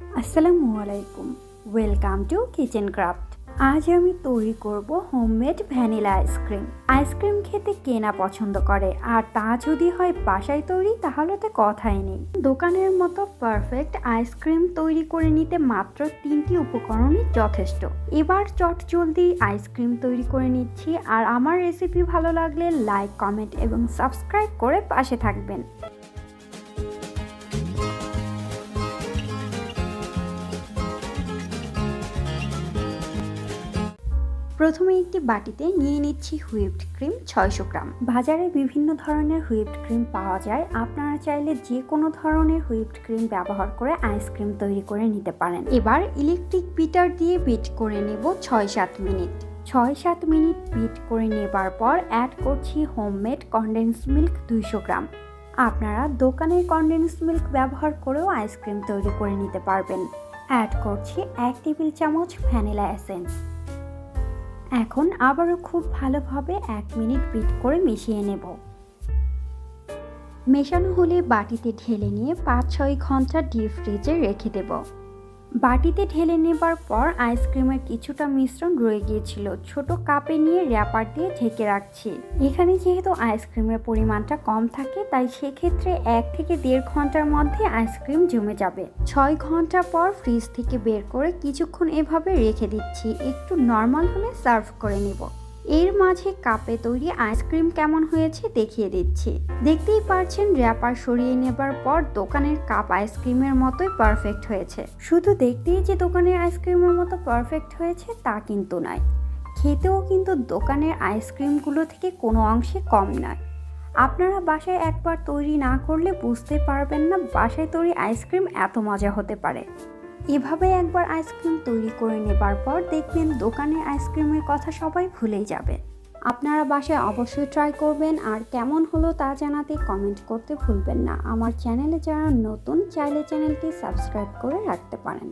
আসসালামু আলাইকুম। Welcome to kitchen craft আজ আমি তৈরি করব হোমমেড ভ্যানিলা আইসক্রিম আইসক্রিম খেতে কেনা পছন্দ করে? আর তা যদি হয় বাসায় তৈরি, তাহলে তো কথাই নেই। দোকানের মতো পারফেক্ট আইসক্রিম তৈরি করে নিতে মাত্র তিনটি উপকরণই যথেষ্ট। এবার চট জলদি আইসক্রিম তৈরি করে নিচ্ছি। আর আমার রেসিপি ভালো লাগলে লাইক কমেন্ট এবং সাবস্ক্রাইব করে পাশে থাকবেন। প্রথমে একটি বাটিতে নিয়ে নিচ্ছি হুইপড ক্রিম ছয়শো গ্রাম। বাজারে বিভিন্ন ধরনের হুইপড ক্রিম পাওয়া যায়। আপনারা চাইলে যে কোনো ধরনের হুইপড ক্রিম ব্যবহার করে আইসক্রিম তৈরি করে নিতে পারেন। এবার ইলেকট্রিক বিটার দিয়ে বিট করে নেব ছয় সাত মিনিট। ছয় সাত মিনিট বিট করে নেবার পর অ্যাড করছি হোমমেড কনডেন্স মিল্ক দুইশো গ্রাম। আপনারা দোকানের কনডেন্স মিল্ক ব্যবহার করেও আইসক্রিম তৈরি করে নিতে পারবেন। অ্যাড করছি এক টেবিল চামচ ভ্যানিলা এসেন্স। এখন আবারও খুব ভালোভাবে এক মিনিট বিট করে মিশিয়ে নেব। মেশানো হলে বাটিতে ঢেলে নিয়ে পাঁচ ছয় ঘণ্টা ডিপ ফ্রিজে রেখে দেব। বাটিতে ঢেলে নেবার পর আইসক্রিমের কিছুটা মিশ্রণ রয়ে গিয়েছিল। ছোট কাপে নিয়ে র্যাপার দিয়ে ঢেকে রাখছি। এখানে যেহেতু আইসক্রিমের পরিমাণটা কম থাকে, তাই সেক্ষেত্রে এক থেকে দেড় ঘণ্টার মধ্যে আইসক্রিম জমে যাবে। ছয় ঘণ্টা পর ফ্রিজ থেকে বের করে কিছুক্ষণ এভাবে রেখে দিচ্ছি। একটু নর্মাল হলে সার্ভ করে নেব। এর মাঝে কাপে তৈরি আইসক্রিম কেমন হয়েছে দেখিয়ে দিচ্ছি। দেখতেই পারছেন, র্যাপার সরিয়ে নেবার পর দোকানের কাপ আইসক্রিমের মতোই পারফেক্ট হয়েছে। শুধু দেখতেই যে দোকানের আইসক্রিমের মতো পারফেক্ট হয়েছে তা কিন্তু নয়। খেতেও কিন্তু দোকানের আইসক্রিমগুলো থেকে কোনো অংশে কম নয়। আপনারা বাসায় একবার তৈরি না করলে বুঝতে পারবেন না বাসায় তৈরি আইসক্রিম এত মজা হতে পারে। এভাবে একবার আইসক্রিম তৈরি করে নেবার পর দেখবেন দোকানে আইসক্রিমের কথা সবাই ভুলেই যাবে। আপনারা বাসায় অবশ্যই ট্রাই করবেন আর কেমন হলো তা জানাতে কমেন্ট করতে ভুলবেন না। আমার চ্যানেলে যারা নতুন, চাইলে চ্যানেলটি সাবস্ক্রাইব করে রাখতে পারেন।